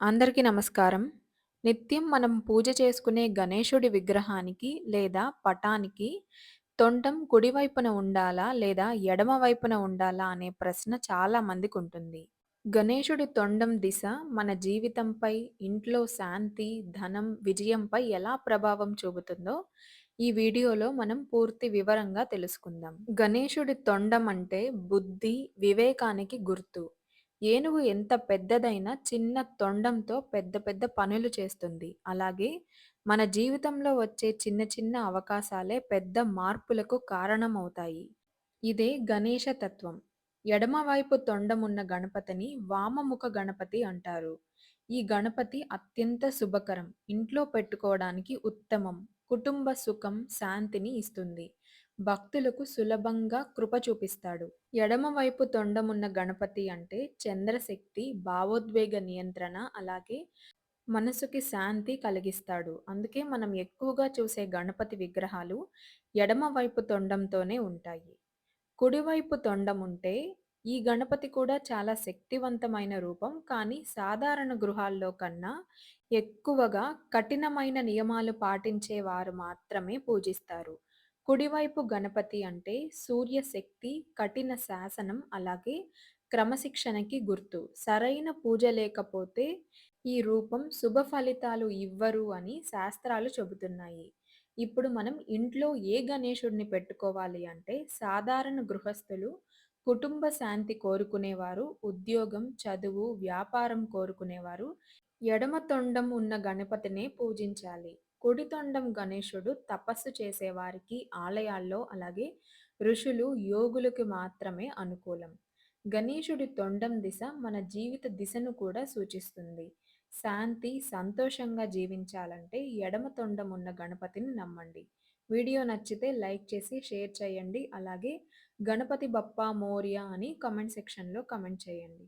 అందరికీ నమస్కారం. నిత్యం మనం పూజ చేసుకునే గణేశుడి విగ్రహానికి లేదా పటానికి తొండం కుడివైపున ఉండాలా? లేదా ఎడమ వైపున ఉండాలా? అనే ప్రశ్న చాలా మందికి ఉంటుంది గణేశుడి తొండం దిశ మన జీవితంపై, ఇంట్లో శాంతి, ధనం, విజయంపై ఎలా ప్రభావం చూపుతుందో ఈ వీడియోలో మనం పూర్తి వివరంగా తెలుసుకుందాం. గణేశుడి తొండం అంటే బుద్ధి, వివేకానికి గుర్తు. ఏనుగు ఎంత పెద్దదైనా చిన్న తొండంతో పెద్ద పెద్ద పనులు చేస్తుంది. అలాగే మన జీవితంలో వచ్చే చిన్న చిన్న అవకాశాలే పెద్ద మార్పులకు కారణమవుతాయి. ఇదే గణేశ తత్వం. ఎడమవైపు తొండమున్న గణపతిని వామముఖ గణపతి అంటారు. ఈ గణపతి అత్యంత శుభకరం. ఇంట్లో పెట్టుకోవడానికి ఉత్తమం. కుటుంబ సుఖం, శాంతిని ఇస్తుంది. భక్తులకు సులభంగా కృప చూపిస్తాడు. ఎడమవైపు తొండమున్న గణపతి అంటే చంద్రశక్తి, భావోద్వేగ నియంత్రణ, అలాగే మనసుకి శాంతి కలిగిస్తాడు. అందుకే మనం ఎక్కువగా చూసే గణపతి విగ్రహాలు ఎడమవైపు తొండంతోనే ఉంటాయి. కుడివైపు తొండం ఉంటే ఈ గణపతి కూడా చాలా శక్తివంతమైన రూపం. కానీ సాధారణ గృహాల్లో కన్నా ఎక్కువగా కఠినమైన నియమాలు పాటించే వారు మాత్రమే పూజిస్తారు. కుడివైపు గణపతి అంటే సూర్యశక్తి, కఠిన శాసనం, అలాగే క్రమశిక్షణకి గుర్తు. సరైన పూజ లేకపోతే ఈ రూపం శుభ ఫలితాలు ఇవ్వరు అని శాస్త్రాలు చెబుతున్నాయి. ఇప్పుడు మనం ఇంట్లో ఏ గణేశుడిని పెట్టుకోవాలి అంటే సాధారణ గృహస్థులు, కుటుంబ శాంతి కోరుకునేవారు, ఉద్యోగం, చదువు, వ్యాపారం కోరుకునేవారు ఎడమ తొండం ఉన్న గణపతినే పూజించాలి. కుడి తొండం గణేశుడు తపస్సు చేసేవారికి, ఆలయాల్లో, అలాగే ఋషులు, యోగులకు మాత్రమే అనుకూలం. గణేశుడి తొండం దిశ మన జీవిత దిశను కూడా సూచిస్తుంది. శాంతి, సంతోషంగా జీవించాలంటే ఎడమ తొండం ఉన్న గణపతిని నమ్మండి. వీడియో నచ్చితే లైక్ చేసి షేర్ చేయండి. అలాగే గణపతి బప్పా మోరియా అని కమెంట్ సెక్షన్‌లో కమెంట్ చేయండి.